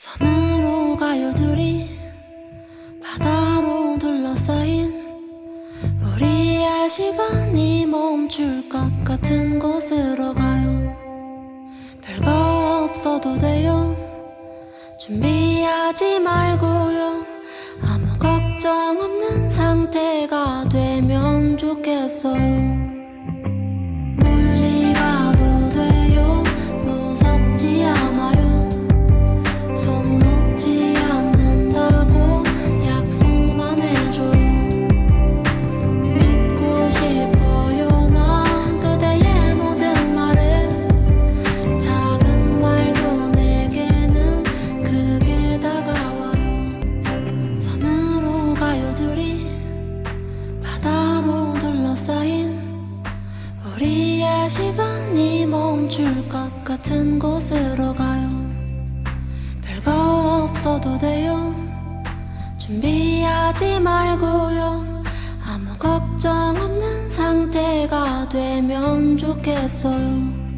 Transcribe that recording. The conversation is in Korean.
섬으로 가요 둘이. 바다로 둘러싸인 우리의 시간이 멈출 것 같은 곳으로 가요. 별거 없어도 돼요. 준비하지 말고요. 아무 걱정 없는 상태가 되면 좋겠어요 시간이 멈출 것 같은 곳으로 가요. 별거 없어도 돼요. 준비하지 말고요. 아무 걱정 없는 상태가 되면 좋겠어요